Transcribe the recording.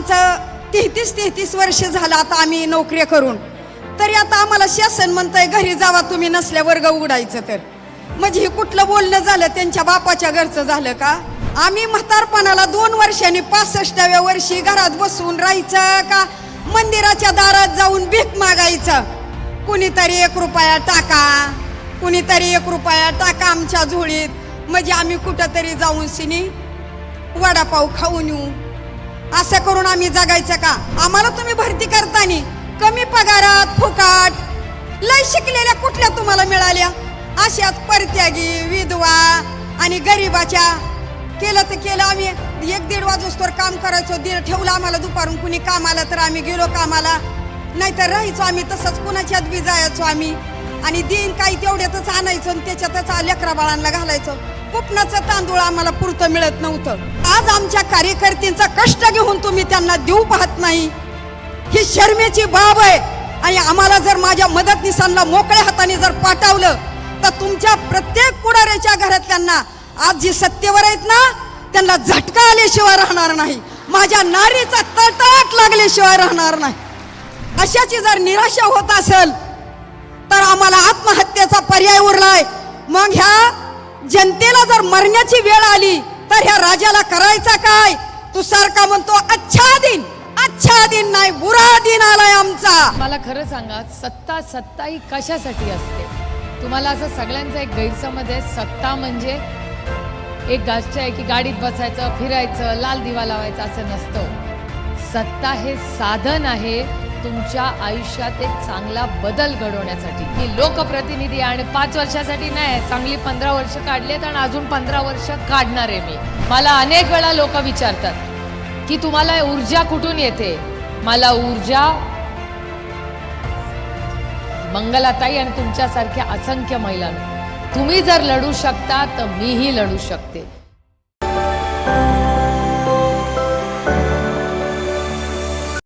आमचं तेहतीस तेहतीस वर्ष झालं आता आम्ही नोकरी करून. तरी आता आम्हाला शासन म्हणतंय घरी जावा तुम्ही नसल्या वर्ग उघडायचं तर. म्हणजे हे कुठलं बोलणं झालं त्यांच्या बापाच्या घरचं झालं का? आम्ही म्हातारपणाला दोन वर्षांनी पासष्टाव्या वर्षी घरात बसून राहायचं का? मंदिराच्या दारात जाऊन भीक मागायचं. कुणीतरी एक रुपया टाका. कुणीतरी एक रुपया टाका आमच्या झोळीत. म्हणजे आम्ही कुठंतरी जाऊन सिनी वडापाव खाऊन येऊ. असं करून आम्ही जगायचं का? आम्हाला तुम्ही भरती करताना कमी पगारात फुकाट. लय शिकलेल्या कुठल्या तुम्हाला मिळाल्या? अशाच परत्यागी विधवा आणि गरिबाच्या. केलं तर केलं. आम्ही एक दीड वाजोस्तोवर काम करायचो. दीड ठेवलं आम्हाला दुपारून. कुणी कामाला तर आम्ही गेलो कामाला. नाहीतर राहायचो आम्ही तसंच. कुणाच्यात बी जायचो आम्ही. आणि दिन काही तेवढ्यातच आणायचं आणि त्याच्यातच लेकरा बाळांना घालायचं. कुपनाचं तांदूळ आम्हाला पुरतं मिळत नव्हतं. आज आमच्या कार्यकर्त्यांचा कष्ट घेऊन तुम्ही त्यांना देऊ पाहत नाही. ही शर्मेची बाब आहे. आणि आम्हाला जर माझ्या मदतनीसांना मोकळ्या हाताने जर पाठवलं तर तुमच्या प्रत्येक पुढाऱ्याच्या घरातल्यांना आज जी सत्तेवर आहेत ना त्यांना झटका आल्याशिवाय राहणार नाही. माझ्या नारीचा तळतळाट लागल्याशिवाय राहणार नाही. अशाची जर निराशा होत असेल आम्हाला आत्महत्येचा पर्याय उरलाय. मग ह्या जनतेला जर मरण्याची वेळ आली तर ह्या राजाला करायचा काय? तू सारखा म्हणतो अच्छा दिन अच्छा दिन नाही बुरा दिन आलाय आमचा. मला खरं सांगा सत्ता सत्ता ही कशासाठी असते? तुम्हाला असं सगळ्यांचा एक गैरसमज आहे. सत्ता म्हणजे एक गाष्ट आहे की गाडीत बसायचं फिरायचं लाल दिवा लावायचा असं नसतं. सत्ता हे साधन आहे. तुमच्या आयुष्यात एक चांगला बदल घडवण्यासाठी. मी लोकप्रतिनिधी आणि पाच वर्षासाठी नाही चांगली पंधरा वर्ष काढलेत आणि अजून पंधरा वर्ष काढणार आहे मी. मला अनेक वेळा लोक विचारतात की तुम्हाला ऊर्जा कुठून येते? मला ऊर्जा मंगलाताई आणि तुमच्यासारख्या असंख्य महिलांना. तुम्ही जर लढू शकता तर मीही लढू शकते.